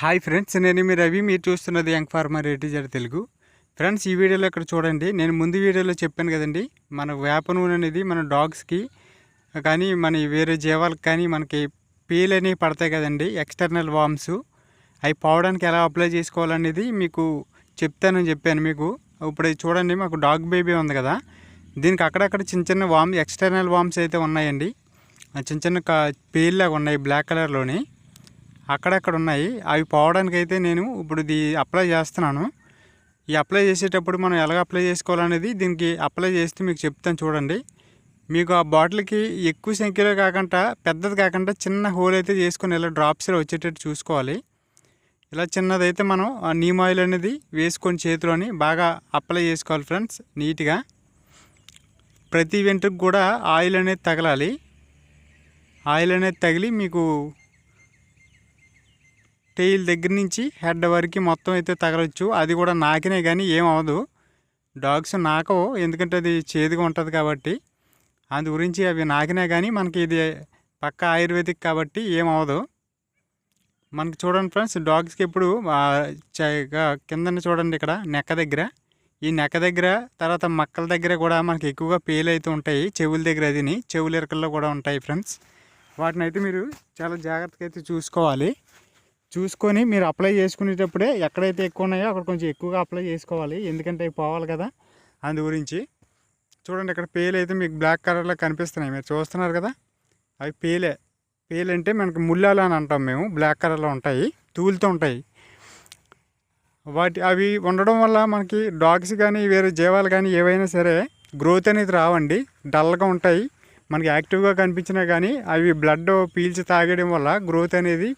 Hi friends నేను మీ రవి. మీరు చూస్తున్నది యంగ్ ఫార్మర్ రేటిజర్ తెలుగు ఫ్రెండ్స్ ఈ వీడియోలో ఇక్కడ చూడండి. నేను ముందు వీడియోలో చెప్పాను కదండి మన వేప నూనె అనేది మన డాగ్స్కి కానీ మన వేరే జీవాలకు కానీ మనకి పీల్ అనేవి పడతాయి కదండి ఎక్స్టర్నల్ వామ్స్ అవి పోవడానికి ఎలా అప్లై చేసుకోవాలనేది మీకు చెప్తానని చెప్పాను మీకు. ఇప్పుడు చూడండి మాకు డాగ్ బేబీ ఉంది కదా. దీనికి అక్కడక్కడ చిన్న చిన్న వామ్ ఎక్స్టర్నల్ వామ్స్ అయితే ఉన్నాయండి. చిన్న చిన్న కా పేల్లాగా ఉన్నాయి బ్లాక్ కలర్లోని అక్కడక్కడ ఉన్నాయి అవి పోవడానికి అయితే నేను ఇప్పుడు ఇది అప్లై చేస్తున్నాను. ఈ అప్లై చేసేటప్పుడు మనం ఎలా అప్లై చేసుకోవాలనేది దీనికి అప్లై చేస్తే మీకు చెప్తాను చూడండి. మీకు ఆ బాటిల్కి ఎక్కువ సంఖ్యలో కాకుండా పెద్దది కాకుండా చిన్న హోల్ అయితే చేసుకొని ఇలా డ్రాప్స్లో వచ్చేటట్టు చూసుకోవాలి. ఇలా చిన్నదైతే మనం ఆ నీమ్ ఆయిల్ అనేది వేసుకొని చేతిలోని బాగా అప్లై చేసుకోవాలి ఫ్రెండ్స్ నీట్గా. ప్రతి వెంట్రుకు కూడా ఆయిల్ అనేది తగలాలి. ఆయిల్ అనేది తగిలి మీకు టెయిల్ దగ్గర నుంచి హెడ్ వరకు మొత్తం అయితే తగలొచ్చు. అది కూడా నాకినే కానీ ఏం అవ్వదు. డాగ్స్ నాకవు ఎందుకంటే అది చేదుగా ఉంటుంది కాబట్టి. అందు గురించి అవి నాకినా కానీ మనకి ఇది పక్క ఆయుర్వేదిక్ కాబట్టి ఏం అవ్వదు. మనకి చూడండి ఫ్రెండ్స్ డాగ్స్కి ఎప్పుడు కిందన చూడండి ఇక్కడ నెక్క దగ్గర. ఈ నెక్క దగ్గర తర్వాత మక్కల దగ్గర కూడా మనకి ఎక్కువగా పేలు అయితే ఉంటాయి. చెవుల దగ్గర అదిని చెవుల ఇరకల్లో కూడా ఉంటాయి ఫ్రెండ్స్. వాటిని అయితే మీరు చాలా జాగ్రత్తగా అయితే చూసుకోవాలి. చూసుకొని మీరు అప్లై చేసుకునేటప్పుడే ఎక్కడైతే ఎక్కువ ఉన్నాయో అక్కడ కొంచెం ఎక్కువగా అప్లై చేసుకోవాలి. ఎందుకంటే అవి పోవాలి కదా. అందు గురించి చూడండి ఇక్కడ పేలు అయితే మీకు బ్లాక్ కలర్లో కనిపిస్తున్నాయి. మీరు చూస్తున్నారు కదా? అవి పేలే. పేలు అంటే మనకి ముల్లాలు అని అంటాం మేము. బ్లాక్ కలర్లో ఉంటాయి. తూలుతూ ఉంటాయి. వాటి అవి ఉండడం వల్ల మనకి డాగ్స్ కానీ వేరే జీవాలు కానీ ఏవైనా సరే గ్రోత్ అనేది రావండి. డల్గా ఉంటాయి. మనకి యాక్టివ్గా కనిపించినా కానీ అవి బ్లడ్ పీల్చి తాగడం వల్ల గ్రోత్ అనేది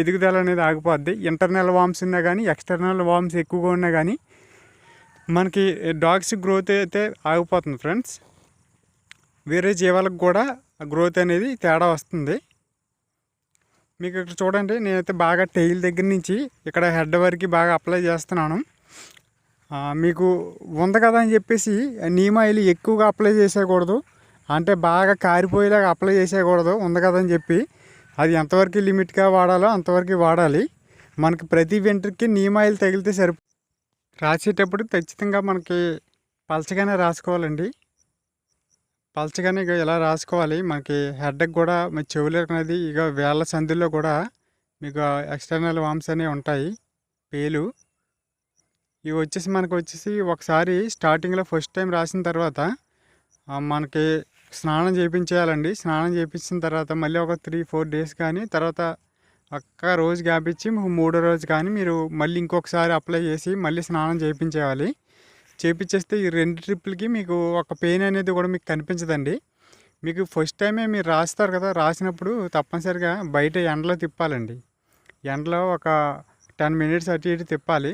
ఎదుగుదల అనేది ఆగిపోద్ది. ఇంటర్నల్ వామ్స్ ఉన్నా కానీ ఎక్స్టర్నల్ వామ్స్ ఎక్కువగా ఉన్నా కానీ మనకి డాగ్స్ గ్రోత్ అయితే ఆగిపోతుంది ఫ్రెండ్స్. వేరే జీవాలకు కూడా గ్రోత్ అనేది తేడా వస్తుంది. మీకు ఇక్కడ చూడండి నేనైతే బాగా టెయిల్ దగ్గర నుంచి ఇక్కడ హెడ్ వరకు బాగా అప్లై చేస్తున్నాను. మీకు ఉంది కదా అని చెప్పేసి నీమ్ ఆయిల్ ఎక్కువగా అప్లై చేసేయకూడదు. అంటే బాగా కారిపోయేలాగా అప్లై చేసేయకూడదు ఉంది కదా అని చెప్పి. అది ఎంతవరకు లిమిట్గా వాడాలో అంతవరకు వాడాలి. మనకి ప్రతి వెంట్రుకి నీమాయిల్ ఆయిల్ తగిలితే సరిపో రాసేటప్పుడు ఖచ్చితంగా మనకి పలచగానే రాసుకోవాలండి. పలచగానే ఇక ఇలా రాసుకోవాలి? మనకి హెడ్కి కూడా మీ చెవులు అనేది ఇక వేళ్ళ సందుల్లో కూడా మీకు ఎక్స్టర్నల్ వామ్స్ అనేవి ఉంటాయి పేలు. ఇవి వచ్చేసి మనకు వచ్చేసి ఒకసారి స్టార్టింగ్లో ఫస్ట్ టైం రాసిన తర్వాత మనకి స్నానం చేయించేయాలండి స్నానం చేయించిన తర్వాత మళ్ళీ ఒక త్రీ ఫోర్ డేస్ కానీ తర్వాత ఒక్క రోజు గ్యాప్ ఇచ్చి మూడో రోజు కానీ మీరు మళ్ళీ ఇంకొకసారి అప్లై చేసి మళ్ళీ స్నానం చేయించేయాలి చేపించేస్తే ఈ రెండు ట్రిప్పులకి మీకు ఒక పెయిన్ అనేది కూడా మీకు కనిపించదండి. మీకు ఫస్ట్ టైమే మీరు రాస్తారు కదా రాసినప్పుడు తప్పనిసరిగా బయట ఎండలో తిప్పాలండి. ఎండలో ఒక టెన్ మినిట్స్ అటు ఇటు తిప్పాలి.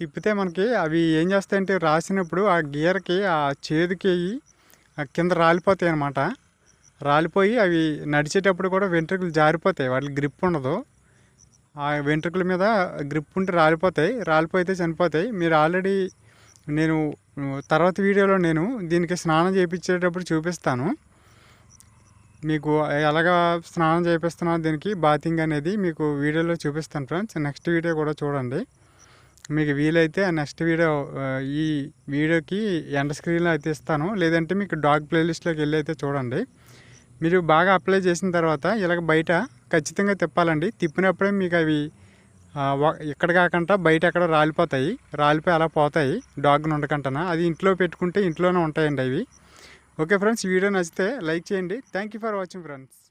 తిప్పితే మనకి అవి ఏం చేస్తాయంటే రాసినప్పుడు ఆ గీరకి ఆ చేదుకి కింద రాలిపోతాయి అనమాట రాలిపోయి అవి నడిచేటప్పుడు కూడా వెంట్రుకలు జారిపోతాయి. వాటికి గ్రిప్ ఉండదు. ఆ వెంట్రుకల మీద గ్రిప్ ఉంటే రాలిపోతాయి. రాలిపోతే చనిపోతాయి. మీరు ఆల్రెడీ నేను తర్వాత వీడియోలో నేను దీనికి స్నానం చేయించేటప్పుడు చూపిస్తాను. మీకు ఎలాగా స్నానం చేపిస్తున్నా దీనికి బాతింగ్ అనేది మీకు వీడియోలో చూపిస్తాను ఫ్రెండ్స్. నెక్స్ట్ వీడియో కూడా చూడండి. మీకు వీలైతే నెక్స్ట్ వీడియో ఈ వీడియోకి ఎండ్ స్క్రీన్లో అయితే ఇస్తాను. లేదంటే మీకు డాగ్ ప్లేలిస్ట్లోకి వెళ్ళి అయితే చూడండి. మీరు బాగా అప్లై చేసిన తర్వాత ఇలాగ బయట ఖచ్చితంగా తిప్పాలండి. తిప్పినప్పుడే మీకు అవి ఇక్కడ కాకుండా బయట ఎక్కడ రాలిపోతాయి. రాలిపోయి అలా పోతాయి డాగ్ ఉండకుండా అది ఇంట్లో పెట్టుకుంటే ఇంట్లోనే ఉంటాయండి అవి. ఓకే ఫ్రెండ్స్ వీడియో నచ్చితే లైక్ చేయండి. Thank you for watching friends